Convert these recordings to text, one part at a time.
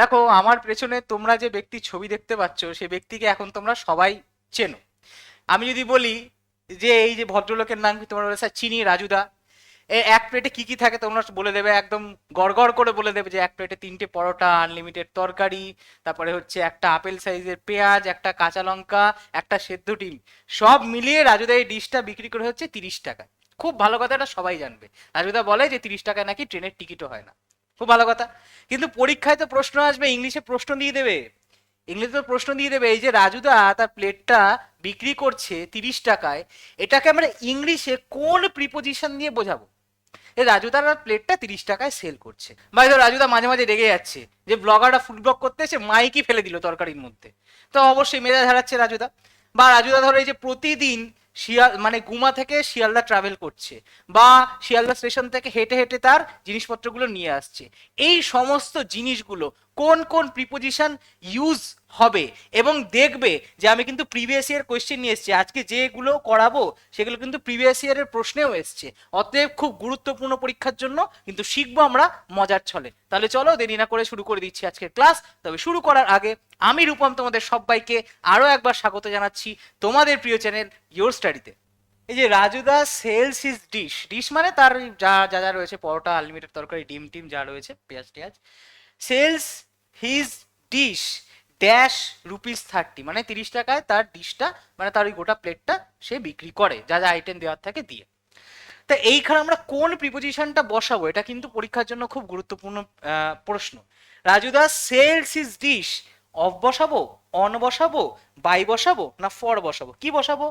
দেখো, আমার পেছনে তোমরা যে ব্যক্তির ছবি দেখতে পাচ্ছ, সে ব্যক্তিকে এখন তোমরা সবাই চেনো। আমি যদি বলি যে এই যে ভদ্রলোকের নাম কি তোমরা স্যার চিনি রাজুদা। এ, এক প্লেটে কি কি থাকে তোমরা বলে দেবে? একদম গড়গড় করে বলে দেবে যে এক প্লেটে তিনটে পরোটা আনলিমিটেড তরকারি, তারপরে হচ্ছে একটা আপেল সাইজের পেঁয়াজ, একটা কাঁচা লঙ্কা, একটা সেদ্ধ ডিম। সব মিলিয়ে রাজুদা এই ডিশটা বিক্রি করে হচ্ছে তিরিশ টাকা খুব ভালো কথা এটা সবাই জানবে। রাজুদা বলে যে তিরিশ টাকায় নাকি ট্রেনের টিকিটও হয় না। খুব ভালো কথা। কিন্তু পরীক্ষায় তো প্রশ্ন আসবে, ইংলিশে প্রশ্ন দিয়ে দেবে। ইংলিশে তো প্রশ্ন দিয়ে দেবে, এই যে রাজুদা তার প্লেটটা বিক্রি করছে তিরিশ টাকায়, এটাকে আমরা ইংলিশে কোন প্রিপোজিশন দিয়ে বোঝাবো? এই রাজুদার প্লেটটা তিরিশ টাকায় সেল করছে। বা ধর রাজুদা মাঝে মাঝে রেগে যাচ্ছে, যে ব্লগাররা ফুড ব্লগ করতে এসে মাইকই ফেলে দিল তরকারির মধ্যে। তো অবশ্যই মেজাজ হারাচ্ছে রাজুদা। বা রাজুদা ধরো এই যে প্রতিদিন শিয়াল মানে গুমা থেকে শিয়ালদা ট্রাভেল করছে বা শিয়ালদা স্টেশন থেকে হেঁটে হেঁটে তার জিনিসপত্রগুলো নিয়ে আসছে। এই সমস্ত জিনিসগুলো কোন কোন প্রিপোজিশন ইউজ হবে। এবং দেখবে যে আমি কিন্তু প্রিভিয়াস ইয়ার কোয়েশ্চেন নিয়ে এসেছি। আজকে যেগুলো করাবো, সেগুলো কিন্তু প্রিভিয়াস ইয়ারের প্রশ্নেও এসছে। অতএব খুব গুরুত্বপূর্ণ পরীক্ষার জন্য কিন্তু শিখব আমরা মজার ছলে। তাহলে চলো দেরি না করে শুরু করে দিচ্ছি আজকের ক্লাস তবে শুরু করার আগে আমি রূপম তোমাদের সবাইকে আরও একবার স্বাগত জানাচ্ছি তোমাদের প্রিয় চ্যানেল ইয়োর স্টাডিতে এই যে Rajuda sales is dish dish মানে তার যা যা যা রয়েছে, পরোটা আনলিমিটেড তরকারি, ডিম, টিম যা রয়েছে, পেঁয়াজ, টেয়াজ। Sells his dish dash rupees thirty মানে তিরিশ টাকায় তার ডিশটা মানে তার ওই গোটা প্লেটটা সে বিক্রি করে, যা যা আইটেম দেওয়ার থাকে দিয়ে। তা এইখানে আমরা কোন প্রিপোজিশনটা বসাবো, এটা কিন্তু পরীক্ষার জন্য খুব গুরুত্বপূর্ণ প্রশ্ন। Rajuda sells his dish of বসাবো অন বসাবো বাই বসাবো, না ফর বসাবো? কি বসাবো?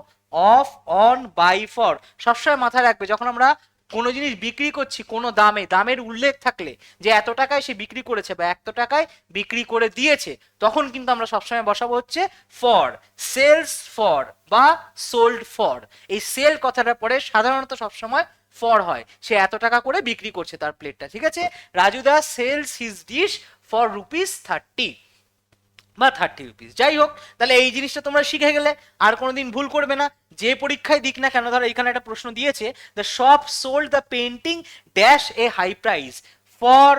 অফ অন বাই ফর সবসময় মাথায় রাখবে, যখন আমরা কোনো জিনিস বিক্রি করছি কোনো দামে, দামের উল্লেখ থাকলে যে এত টাকায় সে বিক্রি করেছে বা এত টাকায় বিক্রি করে দিয়েছে, তখন কিন্তু আমরা সবসময় বসাবো হচ্ছে ফর সেলস ফর বা সোল্ড ফর এই সেল কথাটা পরে সাধারণত সবসময় ফর হয়। সে এত টাকা করে বিক্রি করছে তার প্লেটটা ঠিক আছে? Rajuda sells his dish for rupees thirty বা থার্টি রুপিস যাই হোক, তাহলে এই জিনিসটা তোমরা শিখে গেলে, আর কোনোদিন ভুল করবে না। যে পরীক্ষায় দিক না কেন, ধরো এখানে একটা প্রশ্ন দিয়েছে the shop sold the painting dash a high price for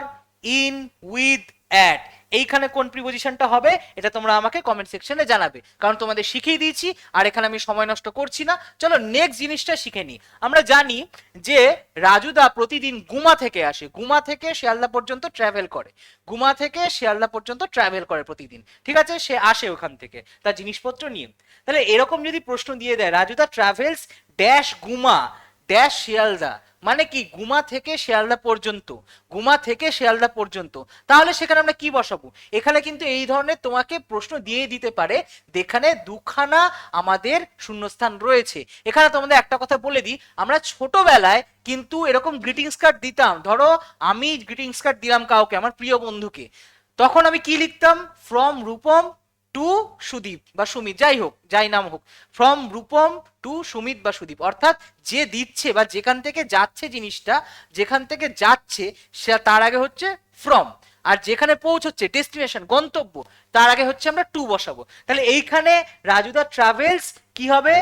in with at এইখানে কোন প্রিপোজিশনটা হবে, এটা তোমরা আমাকে কমেন্ট সেকশনে জানাবে। কারণ তোমাদের শিখিয়ে দিয়েছি, আর এখানে আমি সময় নষ্ট করছি না। চলো নেক্সট জিনিসটা শিখে নিই। আমরা জানি যে রাজুদা প্রতিদিন গুমা থেকে আসে। গুমা থেকে শিয়ালদা পর্যন্ত ট্রাভেল করে। গুমা থেকে শিয়ালদা পর্যন্ত ট্রাভেল করে প্রতিদিন। ঠিক আছে? সে আসে ওখান থেকে। তার জিনিসপত্র নিয়ে। তাহলে এরকম যদি প্রশ্ন দিয়ে দেয় Rajuda travels dash Guma dash Sealdah মানে কি? গুমা থেকে শেয়ালদা পর্যন্ত। গুমা থেকে শেয়ালদা পর্যন্ত। তাহলে সেখানে আমরা কি বসাবো? এখানে কিন্তু এই ধরনের তোমাকে প্রশ্ন দিয়ে দিতে পারে। যেখানে দুখানা আমাদের শূন্যস্থান রয়েছে। এখানে তোমাদের একটা কথা বলে দিই। আমরা ছোটবেলায় কিন্তু এরকম গ্রিটিংস কার্ড দিতাম। ধরো, আমি গ্রিটিংস কার্ড দিলাম কাউকে, আমার প্রিয় বন্ধুকে। তখন আমি কি লিখতাম? ফ্রম রূপম টু সুদীপ বা সুমিত, যাই হোক, যাই নাম হোক ফ্রম রূপম টু সুমিত বা সুদীপ, অর্থাৎ যে দিচ্ছে বা যেখান থেকে যাচ্ছে জিনিসটা, যেখান থেকে যাচ্ছে, সে তার আগে হচ্ছে ফ্রম আর যেখানে পৌঁছচ্ছে ডেস্টিনেশন গন্তব্য, তার আগে হচ্ছে আমরা টু বসাবো। তাহলে এইখানে রাজুদা ট্রাভেলস কি হবে?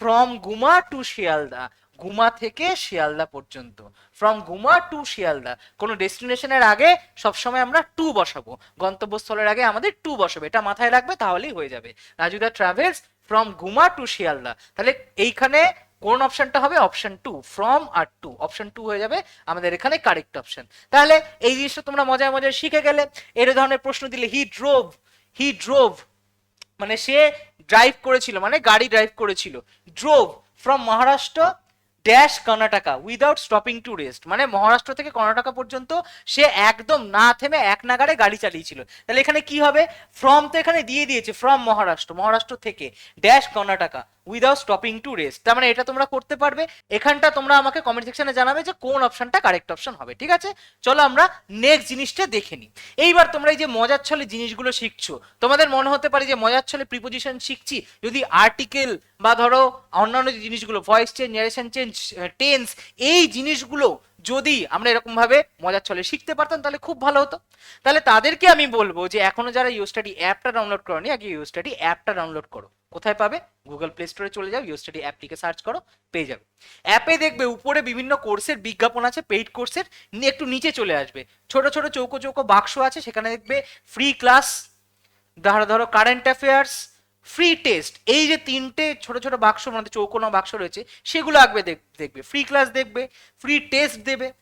From Guma to Sealdah. গুমা থেকে শিয়ালদা পর্যন্ত। From Guma to Sealdah. কোনো ডেস্টিনেশনের আগে সবসময় আমরা টু বসাবো। গন্তব্যস্থলের আগে আমাদের টু বসাবো। এটা মাথায় রাখবে, তাহলেই হয়ে যাবে। Rajuda travels from Guma to Sealdah. তাহলে এইখানে কোন অপশনটা হবে? অপশন টু ফ্রম আর টু অপশন টু হয়ে যাবে আমাদের এখানে কারেক্ট অপশন তাহলে এই জিনিসটা তোমরা মজায় মজায় শিখে গেলে এর ধরনের প্রশ্ন দিলে হি ড্রোভ হি ড্রোভ মানে সে ড্রাইভ করেছিল মানে গাড়ি ড্রাইভ করেছিল। Drove from Maharashtra dash Karnataka without stopping to rest মানে মহারাষ্ট্র থেকে কর্ণাটকা পর্যন্ত সে একদম না থেমে এক নাগারে গাড়ি চালিয়েছিল। তাহলে এখানে কি হবে? ফ্রম তো এখানে দিয়ে দিয়েছে ফ্রম মহারাষ্ট্র মহারাষ্ট্র থেকে। Dash Karnataka. Without stopping to rest তার মানে এটা তোমরা করতে পারবে। এখানটা তোমরা আমাকে কমেন্ট সেকশনে জানাবে যে কোন অপশনটা কারেক্ট অপশন হবে, ঠিক আছে? চলো আমরা নেক্সট জিনিসটা দেখে নিই। এইবার তোমরা এই যে মজার ছলে জিনিসগুলো শিখছো, তোমাদের মনে হতে পারে যে মজার ছলে প্রিপোজিশন শিখছি, যদি আর্টিকেল বা ধরো অন্যান্য যে জিনিসগুলো voice change generation change tense এই জিনিসগুলো যদি আমরা এরকম ভাবে মজার ছলে শিখতে পারতাম, তাহলে খুব ভালো হতো। তাহলে তাদেরকে আমি বলব যে এখনও যারা ইউ স্টাডি অ্যাপটা ডাউনলোড করনি, আগে ইউ স্টাডি অ্যাপটা ডাউনলোড করো। কোথায় পাবে? গুগল প্লে স্টোরে চলে যাও ইউ স্টাডি অ্যাপটিকে সার্চ করো, পেয়ে যাবে। অ্যাপে দেখবে উপরে বিভিন্ন কোর্সের বিজ্ঞাপন আছে পেইড কোর্সের একটু নিচে চলে আসবে। ছোট ছোট চৌকো চৌকো বাক্স আছে, সেখানে দেখবে ফ্রি ক্লাস ধরো ধরো কারেন্ট অ্যাফেয়ার্স ফ্রি টেস্ট এই যে তিনটে ছোট ছোট বাক্স মানে চৌকোনা বাক্স রয়েছে, সেগুলো দেখ- দেখবে। ফ্রি ক্লাস দেখবে ফ্রি টেস্ট দেবে।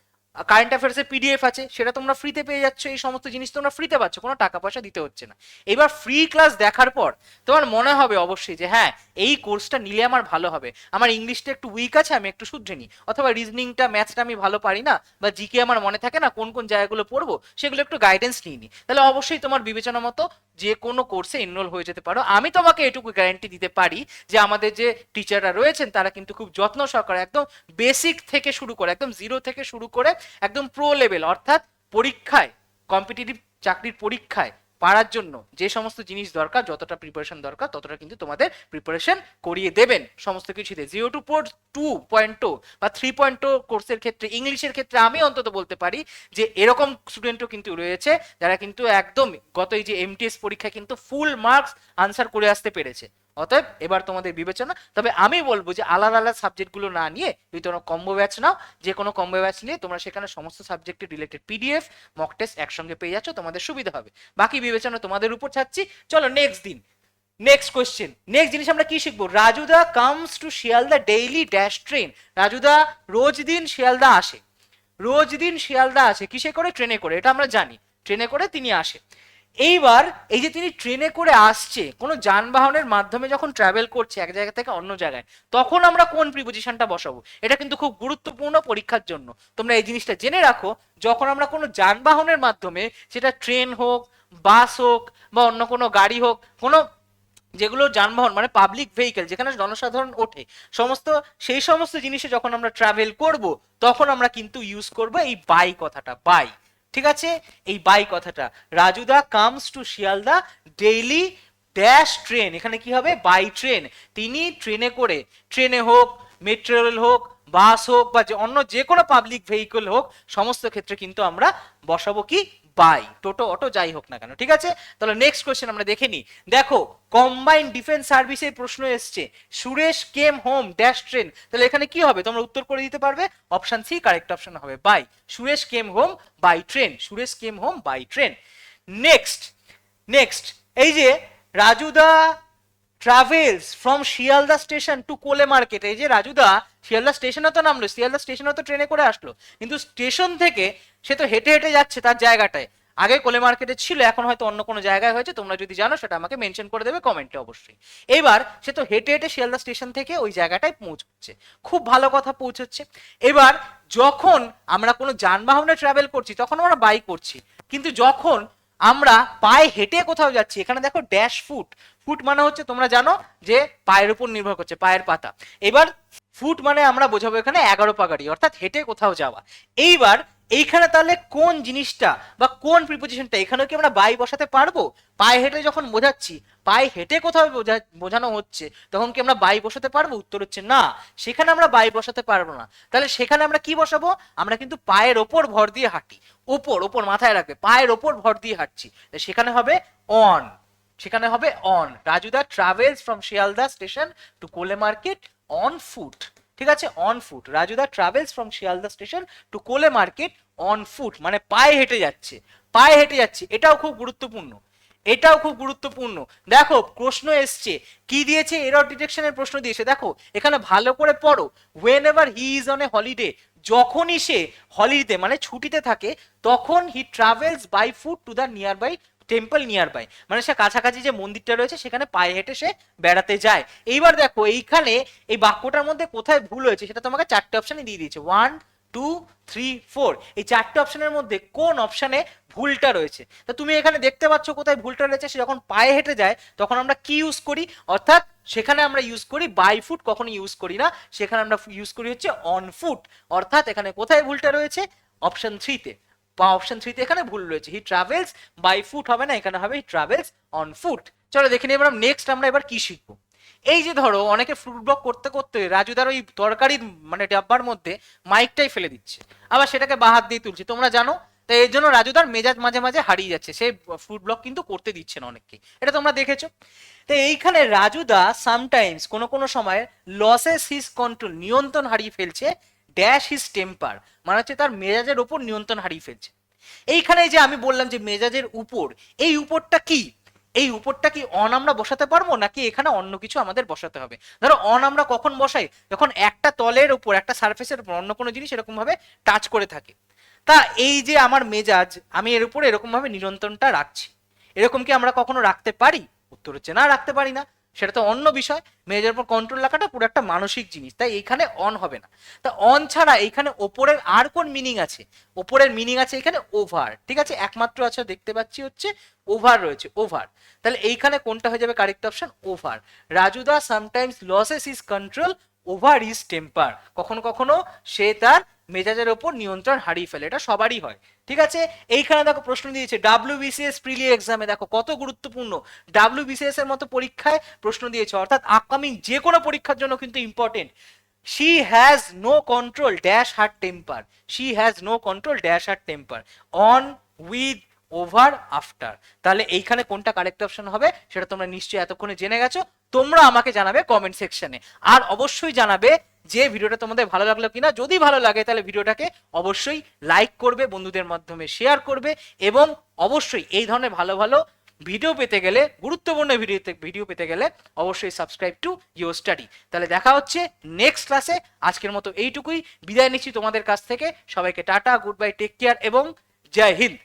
কারেন্ট অ্যাফেয়ার্সের পিডিএফ আছে, সেটা তোমরা ফ্রিতে পেয়ে যাচ্ছ, এই সমস্ত জিনিস তোমরা ফ্রিতে পাচ্ছ, কোনো টাকা পয়সা দিতে হচ্ছে না। এবার ফ্রি ক্লাস দেখার পর তোমার মনে হবে অবশ্যই যে হ্যাঁ এই কোর্সটা নিলে আমার ভালো হবে। আমার ইংলিশটা একটু উইক আছে, আমি একটু শুধরে নিই। অথবা রিজনিংটা ম্যাথসটা আমি ভালো পারি না, বা জিকে আমার মনে থাকে না কোন কোন জায়গাগুলো পড়ব, সেগুলো একটু গাইডেন্স নিয়ে নিই। তাহলে অবশ্যই তোমার বিবেচনা মতো যে কোনো কোর্সে এনরোল হয়ে যেতে পারো। আমি তোমাকে এটুকু গ্যারান্টি দিতে পারি যে, আমাদের যে টিচাররা রয়েছেন, তারা কিন্তু খুব যত্ন সহকারে, একদম বেসিক থেকে শুরু করে, একদম জিরো থেকে শুরু করে একদম প্রো লেভেল অর্থাৎ পরীক্ষায় কম্পিটিটিভ চাকরির পরীক্ষায় পারার জন্য যে সমস্ত জিনিস দরকার, যতটা প্রিপারেশন দরকার, ততটা কিন্তু তোমাদের প্রিপারেশন করিয়ে দেবেন। সমস্ত কিছুতে zero two four two point বা থ্রি পয়েন্ট কোর্সের ক্ষেত্রে ইংলিশের ক্ষেত্রে আমি অন্তত বলতে পারি যে এরকম স্টুডেন্টও কিন্তু রয়েছে, যারা কিন্তু একদম গত এই যে এমটিএস পরীক্ষায় কিন্তু ফুল মার্কস আনসার করে আসতে পেরেছে। অতএব এবার তোমাদের বিবেচনা, তবে আমি বলব যে আলাদা আলাদা সাবজেক্টগুলো না নিয়ে যদি তোমরা কম্বো ব্যাচ নাও, যে কোনো কম্বো ব্যাচ নিয়ে তোমরা সেখানে সমস্ত সাবজেক্টের রিলেটেড পিডিএফ মক টেস্ট একসঙ্গে পেয়ে যাচ্ছ, তোমাদের সুবিধা হবে। বাকি বিবেচনা তোমাদের উপর ছাড়ছি। চলো নেক্সট দিন। নেক্সট কোয়েশ্চেন নেক্সট জিনিস আমরা কি শিখব? Rajuda comes to Sealdah daily dash train Rajuda, রোজ দিন শিয়ালদা আসে। রোজ দিন শিয়ালদা আসে। কিসে করে? ট্রেনে করে। এটা আমরা জানি। ট্রেনে করে তিনি আসে। এইবার এই যে তিনি ট্রেনে করে আসছে, কোনো যানবাহনের মাধ্যমে যখন ট্রাভেল করছে এক জায়গা থেকে অন্য জায়গায়, তখন আমরা কোন প্রিপোজিশনটা বসাবো? এটা কিন্তু খুব গুরুত্বপূর্ণ পরীক্ষার জন্য। তোমরা এই জিনিসটা জেনে রাখো, যখন আমরা কোনো যানবাহনের মাধ্যমে, সেটা ট্রেন হোক, বাস হোক, বা অন্য কোনো গাড়ি হোক, কোনো যেগুলো যানবাহন মানে পাবলিক ভেহিকেল যেখানে জনসাধারণ ওঠে, সমস্ত, সেই সমস্ত জিনিসে যখন আমরা ট্রাভেল করব, তখন আমরা কিন্তু ইউজ করব এই বাই কথাটা বাই ঠিক আছে? এই বাই কথাটা। Rajuda comes to Sealdah daily dash train এখানে কি হবে? বাই ট্রেন তিনি ট্রেনে করে ট্রেনে হোক মেট্রো রেল হোক বাস হোক বা যে অন্য যে কোনো পাবলিক ভেহিকল হোক, সমস্ত ক্ষেত্রে কিন্তু আমরা বসাবো কি? বাই টোটো অটো যাই হোক না কেন, ঠিক আছে? তাহলে নেক্সট কোয়েশ্চেন আমরা দেখে নিই। দেখো কম্বাইন্ড ডিফেন্স সার্ভিসের প্রশ্ন এসছে। Suresh came home dash train তাহলে এখানে কি হবে? তোমরা উত্তর করে দিতে পারবে। অপশন সি কারেক্ট অপশন হবে। By Suresh came home by train Suresh came home by train next next এই যে Rajuda travels from Sealdah station to Kole market এই যে রাজুদা শিয়ালদা স্টেশনে তো নামলো, শিয়ালদা স্টেশনে তো ট্রেনে করে আসলো। কিন্তু স্টেশন থেকে সে তো হেঁটে হেঁটে যাচ্ছে তার জায়গাটায়। আগে কোলে মার্কেটে ছিল, এখন হয়তো অন্য কোনো জায়গায় হয়েছে, তোমরা যদি জানো সেটা আমাকে মেনশন করে দেবে কমেন্টে অবশ্যই। এবার সে তো হেঁটে হেঁটে শিয়ালদা স্টেশন থেকে ওই জায়গাটায় পৌঁছচ্ছে। খুব ভালো কথা পৌঁছচ্ছে। এবার যখন আমরা কোনো যানবাহনে ট্রাভেল করছি, তখন আমরা বাইক করছি। কিন্তু যখন আমরা পায়ে হেঁটে কোথাও যাচ্ছি, এখানে দেখো ড্যাশ ফুট ফুট মানে হচ্ছে তোমরা জানো যে পায়ের উপর নির্ভর করছে, পায়ের পাতা। এবার ফুট মানে আমরা বোঝাবো এখানে এগারো পাগাড়ি, অর্থাৎ হেঁটে কোথাও যাওয়া। এইবার এইখানে তাহলে কোন জিনিসটা বা কোন প্রিপোজিশনটা এখানেও কি আমরা বাই বসাতে পারব? পায়ে হেঁটে যখন বোঝাচ্ছি, পায়ে হেঁটে কোথাও বোঝা- বোঝানো হচ্ছে, তখন কি আমরা বাই বসাতে পারব? উত্তর হচ্ছে না। সেখানে আমরা বাই বসাতে পারব না। তাহলে সেখানে আমরা কি বসাবো? আমরা কিন্তু পায়ের ওপর ভর দিয়ে হাঁটি। ওপর ওপর মাথায় রাখবে, পায়ের ওপর ভর দিয়ে হাঁটছি। সেখানে হবে অন সেখানে হবে on Rajuda travels from Sealdah station to Kole market on foot ঠিক আছে? On foot Rajuda travels from Sealdah station to Kole market on foot মানে পায়ে হেঁটে যাচ্ছে। পায়ে হেঁটে যাচ্ছে। এটাও খুব গুরুত্বপূর্ণ। এটাও খুব গুরুত্বপূর্ণ। দেখো, প্রশ্ন এসছে। কি দিয়েছে? এরর ডিটেকশনের প্রশ্ন দিয়েছে। দেখো, এখানে ভালো করে পড়ো। Whenever he is on a holiday যখনই সে হলিডে মানে ছুটিতে থাকে, তখন he travels by foot to the nearby temple nearby মানে সে কাছাকাছি যে মন্দিরটা রয়েছে, সেখানে পায়ে হেঁটে সে বেড়াতে যায়। এইবার দেখো, এইখানে এই বাক্যটার মধ্যে কোথায় ভুল হয়েছে, সেটা তোমাকে চারটে অপশানে দিয়ে দিয়েছে। ওয়ান টু থ্রি ফোর এই চারটে অপশনের মধ্যে কোন অপশানে ভুলটা রয়েছে? তা তুমি এখানে দেখতে পাচ্ছ কোথায় ভুলটা রয়েছে, সে যখন পায়ে হেঁটে যায়, তখন আমরা কি ইউজ করি? অর্থাৎ সেখানে আমরা ইউজ করি বাই ফুট কখনো ইউজ করি না। সেখানে আমরা ইউজ করি হচ্ছে অন ফুট অর্থাৎ এখানে কোথায় ভুলটা রয়েছে? অপশন থ্রিতে বা অপশন থ্রিতে এখানে ভুল রয়েছে। হি ট্রাভেলস বাই ফুট হবে না, এখানে হবে হি ট্রাভেলস অন ফুট চলো দেখে নিই এবার নেক্সট আমরা এবার কি শিখব? এই যে ধরো, অনেকে ফ্রুট ব্লক করতে করতে রাজুদার ওই তরকারির মানে ডাব্বার মধ্যে মাইকটাই ফেলে দিচ্ছে। আবার সেটাকে বাহাত দিয়ে তুলছে। তোমরা জানো? তাই এর জন্য রাজুদার মেজাজ মাঝে মাঝে হারিয়ে যাচ্ছে। সে ফ্রুট ব্লক কিন্তু করতে দিচ্ছে না অনেককে এটা তোমরা দেখেছ? তো এইখানে রাজুদা সামটাইমস কোনো কোনো সময় লসেস হিজ কন্ট্রোল নিয়ন্ত্রণ হারিয়ে ফেলছে। ড্যাশ হিজ টেম্পার মানে হচ্ছে তার মেজাজের ওপর নিয়ন্ত্রণ হারিয়ে ফেলছে। এইখানে যে আমি বললাম যে মেজাজের উপর, এই উপরটা কি? এই উপরটা কি অন আমরা বসাতে পারব, নাকি এখানে অন্য কিছু আমাদের বসাতে হবে? ধরো, অন আমরা কখন বসাই? যখন একটা তলের উপর, একটা সারফেসের উপর অন্য কোনো জিনিস এরকম ভাবে টাচ করে থাকে। তা এই যে আমার মেজাজ, আমি এর উপর এরকম ভাবে নিয়ন্ত্রণটা রাখছি। এরকম কি আমরা কখনো রাখতে পারি? উত্তর হচ্ছে না, রাখতে পারি না। সেটা তো অন্য বিষয় মেজাজের উপর কন্ট্রোল রাখাটা পুরো একটা মানসিক জিনিস, তাই এইখানে অন হবে না। তা অন ছাড়া এইখানে ওপরের আর কোন মিনিং আছে? ওপরের মিনিং আছে এখানে ওভার ঠিক আছে? একমাত্র আছে দেখতে পাচ্ছি হচ্ছে ওভার রয়েছে ওভার তাহলে এইখানে কোনটা হয়ে যাবে correct option over Rajuda sometimes loses his control over his temper কখনো কখনো সে তার মেজাজের ওপর নিয়ন্ত্রণ হারিয়ে ফেলে, এটা সবারই হয়। ঠিক আছে? এইখানে দেখো প্রশ্ন দিয়েছে ডাব্লিউ বিসিএস প্রিলি এক্সামে দেখো কত গুরুত্বপূর্ণ। ডাব্লিউ বিসিএস এর মতো পরীক্ষায় প্রশ্ন দিয়েছে, অর্থাৎ আপকামিং যে কোনো পরীক্ষার জন্য কিন্তু important she has no control dash her temper she has no control dash her temper on with over after তাহলে এইখানে কোনটা কারেক্ট অপশন হবে, সেটা তোমরা নিশ্চয়ই এতক্ষণে জেনে গেছো। তোমরা আমাকে জানাবে কমেন্ট সেকশনে আর অবশ্যই জানাবে যে ভিডিওটা তোমাদের ভালো লাগল কিনা, যদি ভালো লাগে তাহলে ভিডিওটাকে অবশ্যই লাইক করবে, বন্ধুদের মাধ্যমে শেয়ার করবে এবং অবশ্যই এই ধরনের ভালো ভালো ভিডিও পেতে গেলে, গুরুত্বপূর্ণ ভিডিও ভিডিও পেতে গেলে অবশ্যই সাবস্ক্রাইব টু ইউর স্টাডি তাহলে দেখা হচ্ছে নেক্সট ক্লাসে আজকের মতো এইটুকুই। বিদায় নিচ্ছি তোমাদের কাছ থেকে। সবাইকে tata goodbye take care এবং জয় হিন্দ।